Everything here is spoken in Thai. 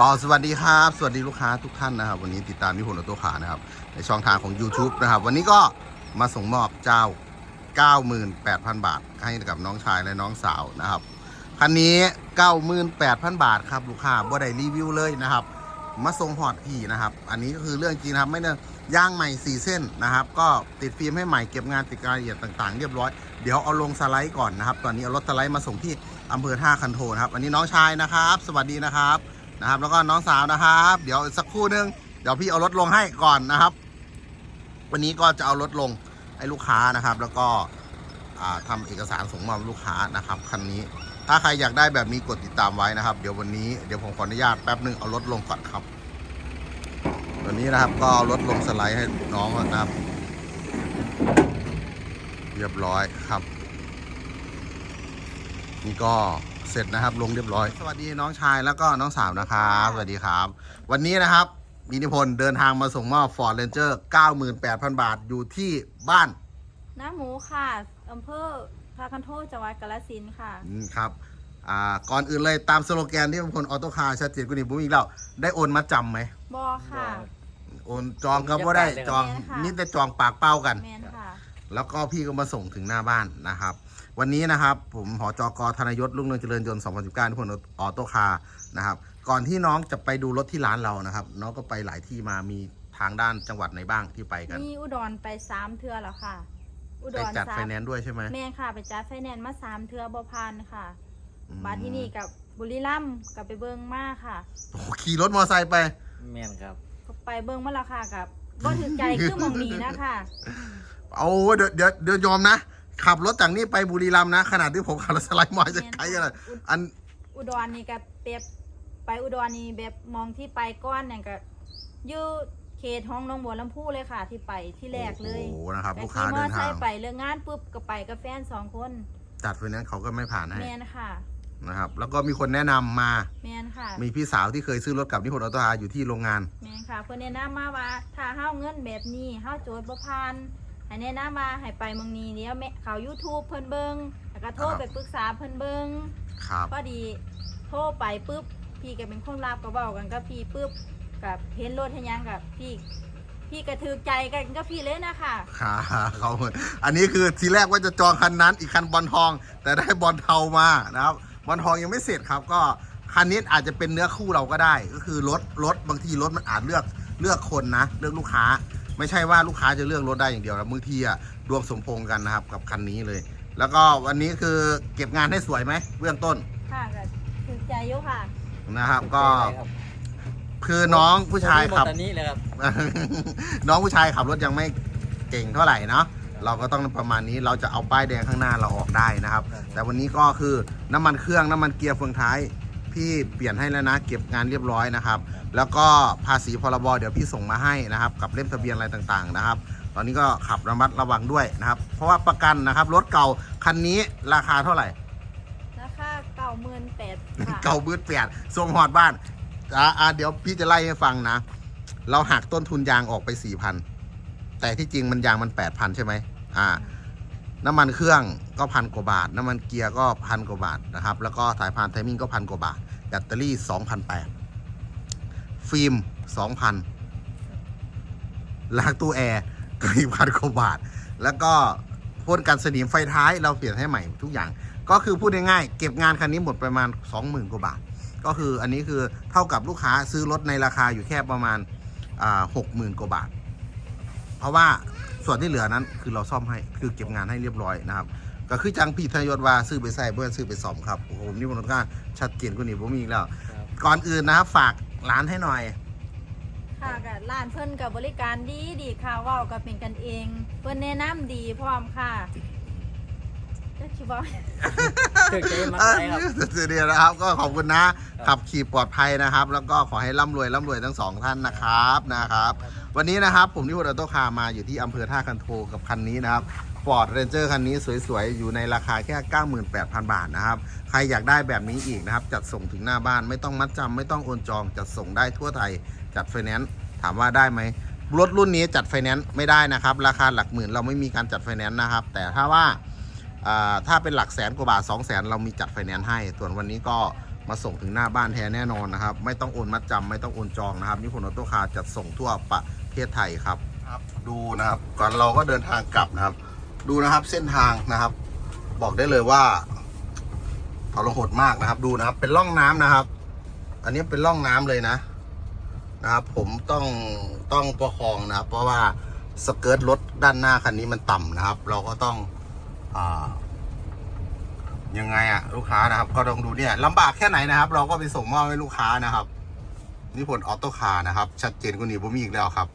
ก็สวัสดีครับ สวัสดีลูกค้าทุกท่านนะครับ วันนี้ติดตามนิพนธ์ออโต้ขานะครับ ในช่องทางของ YouTube นะครับ วันนี้ก็มาส่งมอบเจ้า 98,000 บาท ให้กับน้องชายและน้องสาวนะครับคันนี้ 98,000 บาทครับลูกค้าบ่ได้รีวิวเลยนะครับ มาส่งพอร์ตพี่นะครับ อันนี้ก็คือเรื่องจริงนะครับไม่ได้ย่างใหม่4เส้นนะครับ ก็ติดฟิล์มให้ใหม่เก็บงานติดรายละเอียดต่างๆ เรียบร้อยเดี๋ยวเอาลงสไลด์ก่อนนะครับ ตอนนี้เอารถสไลด์มาส่งที่อำเภอท่าคันโทนะครับ อันนี้น้องชายนะครับ สวัสดีนะครับ นะครับ แล้วก็น้องสาวนะครับ เดี๋ยวสักครู่นึงเดี๋ยวพี่เอารถลงให้ก่อนนะครับ วันนี้ก็จะเอารถลงให้ลูกค้านะครับ แล้วก็อ่าทำเอกสารส่งมอบลูกค้านะครับคันนี้ ถ้าใครอยากได้แบบนี้กดติดตามไว้นะครับ เดี๋ยววันนี้เดี๋ยวผมขออนุญาตแป๊บนึงเอารถลงก่อนครับวันนี้นะครับก็เอารถลงสไลด์ให้น้องนะครับ เรียบร้อยครับ นี่ก็ เสร็จนะครับ ลงเรียบร้อย สวัสดีน้องชายแล้วก็น้องสาวนะครับ สวัสดีครับ วันนี้นะครับมินิพลเดินทางมาส่งมอบ Ford Ranger 98,000 บาทอยู่ที่บ้านน้าหมูค่ะอำเภอพาคันโทจังหวัดกาฬสินธุ์ค่ะ อืมครับอ่าก่อนอื่นเลยตามสโลแกนที่มงคลออโต้คาร์ชัดเจนกว่านี้ผมอีกแล้วได้โอนมาจำไหมบอค่ะ โอนจองก็บ่ได้จองแม่นค่ะ นี่แต่จองปากเป้ากัน แมนค่ะ แล้วก็พี่ก็มาส่งถึงหน้าบ้านนะครับ วันนี้นะครับผมหอจกธนยศรุ่งเรืองเจริญยนต์2019ที่พลออโต้คาร์นะครับ ก่อนที่น้องจะไปดูรถที่ร้านเรานะครับ น้องก็ไปหลายที่มามีทางด้านจังหวัดไหนบ้างที่ไปกัน มีอุดรไปสามเทือแล้วค่ะ อุดไปรจัดสาไฟมแนนซ์ด้วยใช่ไหม แม่นค่ะ ไปจัดไฟแนนซ์มาสามเทือบอพันค่ะ อืมาที่นี่กับบุรีรัมย์กับไปเบิงมาค่ะโอ้โหขี่รถมอเตอร์ไซค์ไป แม่นครับ ก็ไปเบิงมาแล้วค่ะกับบ่ถือใจคือหมองนี้นะคะ เอาเดี๋ยวเดี๋ยวเดี๋ยวยอมนะ ขับรถจากนี่ไปบุรีรัมย์นะ ขนาดที่ผมขับรถสไลด์มอจะไกลกันเลยอันอุดรนี่กับเปรียบไปอุดรนี่แบบมองที่ไปก้อนเนี่ยก็อยู่เขตห้องหน้องบัวลำพูเลยค่ะ ที่ไปที่แรกเลยโอ้โหนะครับแต่ลูกค้าขี่มเดิอนไซทางค์ไปเรื่องงานปุ๊บก็ไปกับแฟนสองคนจัดไฟแนนซ์เขาก็ไม่ผ่านให้แมนค่ะนะครับ แล้วก็มีคนแนะนำมาแมนค่ะ มีพี่สาวที่เคยซื้อรถกับนิพนธ์ออโต้ฮาร์อยู่ที่โรงงานแมนค่ะเพื่อนแนะนำมาว่าถ้าเฮาเงินแบบนี้เฮาโจทย์บ่ผ่าน ให้แนะนำมาให้ไปเมืองนี้เดี๋ยวแม่เขา YouTube เพิ่นเบิงแล้วก็โทรครับ ไปปรึกษาเพิ่นเบิงครับ พอดีโทรไปปุ๊บพี่ก็เป็นคนรับก็เว้ากันกับพี่ปุ๊บกับเห็นรถให้ยังกับพี่ พี่ก็ถือใจกันกับพี่เลยนะคะค่ะเขาอันนี้คือทีแรกว่าจะจองคันนั้นอีกคันบอลทอง แต่ได้บอลเทามานะครับบอลทองยังไม่เสร็จครับ ก็คันนี้อาจจะเป็นเนื้อคู่เราก็ได้ ก็คือรถรถบางทีรถมันอาจเลือกเลือกคนนะเลือกลูกค้า ไม่ใช่ว่าลูกค้าจะเลือกรถได้อย่างเดียวนะบางทีอะดวงสมพงษ์กันนะครับกับคันนี้เลย แล้วก็วันนี้คือเก็บงานให้สวยไหมเบื้องต้นค่ะก็ถือใจอยู่ค่ะนะครับ ก็ครับคือน้องผู้ชายขับ ตอนนี้เลยครับ น้องผู้ชายขับรถยังไม่เก่งเท่าไหร่เนาะเราก็ต้องประมาณนี้เราจะเอาป้ายแดงข้างหน้าเราออกได้นะครับครับแต่วันนี้ก็คือน้ำมันเครื่องน้ำมันเกียร์เฟืองท้าย พี่เปลี่ยนให้แล้วนะ เก็บงานเรียบร้อยนะครับ แล้วก็ภาษีพรบเดี๋ยวพี่ส่งมาให้นะครับ กับเล่มทะเบียนอะไรต่างๆนะครับ ตอนนี้ก็ขับระมัดระวังด้วยนะครับ เพราะว่าประกันนะครับรถเก่าคันนี้ราคาเท่าไหร่ ราคาเก้าหมื่นแปดค่ะเก่าบืดเปลี่ยนส่งหอดบ้านอ่าอ่าเดี๋ยวพี่จะไล่ให้ฟังนะ เราหักต้นทุนยางออกไปสี่พันแต่ที่จริงมันยางมันแปดพันใช่ไหมอ่า น้ำมันเครื่อง ก็พันกว่าบาท น้ำมันเกียร์ก็พันกว่าบาทนะครับ แล้วก็สายพานไทมิ่งก็พันกว่าบาท แบตเตอรี่สองพันแปดฟิล์มสองพันล้างตู้แอร์ก็อีกพันกว่าบาท แล้วก็พ่นกันสนิมไฟท้ายเราเปลี่ยนให้ใหม่ทุกอย่าง ก็คือพูดง่ายๆเก็บงานคันนี้หมดประมาณ 20,000กว่าบาท ก็คืออันนี้คือเท่ากับลูกค้าซื้อรถในราคาอยู่แค่ประมาณหกหมื่นกว่าบาท เพราะว่าส่วนที่เหลือนั้นคือเราซ่อมให้คือเก็บงานให้เรียบร้อยนะครับ ก็คือจังพี่ธนยศว่าซื้อไปใส่เพื่อนซื้อไปซ่อมครับโอ้โหนี่มันก็ชัดเจนกว่านี้ผมมีอีกแล้ว ครับ ก่อนอื่นนะครับฝากร้านให้หน่อย ค่ะกับร้านเพิ่นกับบริการดีดีค่ะเว่าก็เป็นกันเอง เพิ่นแนะนำดีพร้อมค่ะจะชิบอกเกิดใจมาเอไกลครับอเดียวนะครับก็ขอบคุณนะ ขับขี่ปลอดภัยนะครับ แล้วก็ขอให้ร่ำรวยร่ำรวยทั้งสองท่านนะครับนะครับ วันนี้นะครับผมนิพนธ์ออโต้คาร์มาอยู่ที่อำเภอท่าคันโทกับคันนี้นะครับ ฟอร์ดเรนเจอร์คันนี้สวยๆ อยู่ในราคาแค่ 98,000 บาทนะครับ ใครอยากได้แบบนี้อีกนะครับ จัดส่งถึงหน้าบ้านไม่ต้องมัดจำไม่ต้องโอนจอง จัดส่งได้ทั่วไทย จัดไฟแนนซ์ถามว่าได้ไหมรถรุ่นนี้จัดไฟแนนซ์ไม่ได้นะครับ ราคาหลักหมื่นเราไม่มีการจัดไฟแนนซ์นะครับ แต่ถ้าว่าถ้าเป็นหลักแสนกว่าบาท 2 0 0แสนเรามีจัดไฟแนนซ์ให้ ส่วนวันนี้ก็มาส่งถึงหน้าบ้านแท้แน่นอนนะครับ ไม่ต้องโอนมัดจำไม่ต้องโอนจองนะครับนิพนธ์ออโต้คาร์จัดส่งทั่วประเทศไทยครับครับดูนะครับ ก่อนเราก็เดินทางกลับนะครับ ดูนะครับเส้นทางนะครับ บอกได้เลยว่าทรหดมากนะครับ ดูนะครับ เป็นร่องน้ำนะครับ อันนี้เป็นร่องน้ำเลยนะนะครับ ผมต้องต้องประคองนะครับ เพราะว่าสเกิร์ตรถด้านหน้าคันนี้มันต่ำนะครับ เราก็ต้องอ่ายังไงอะลูกค้านะครับ ก็ต้องดูเนี่ยลำบากแค่ไหนนะครับ เราก็ไปส่งมอบให้ลูกค้านะครับ นี่ผลออโต้คาร์นะครับ ชัดเจนกว่านี้ผมมีอีกแล้วครับ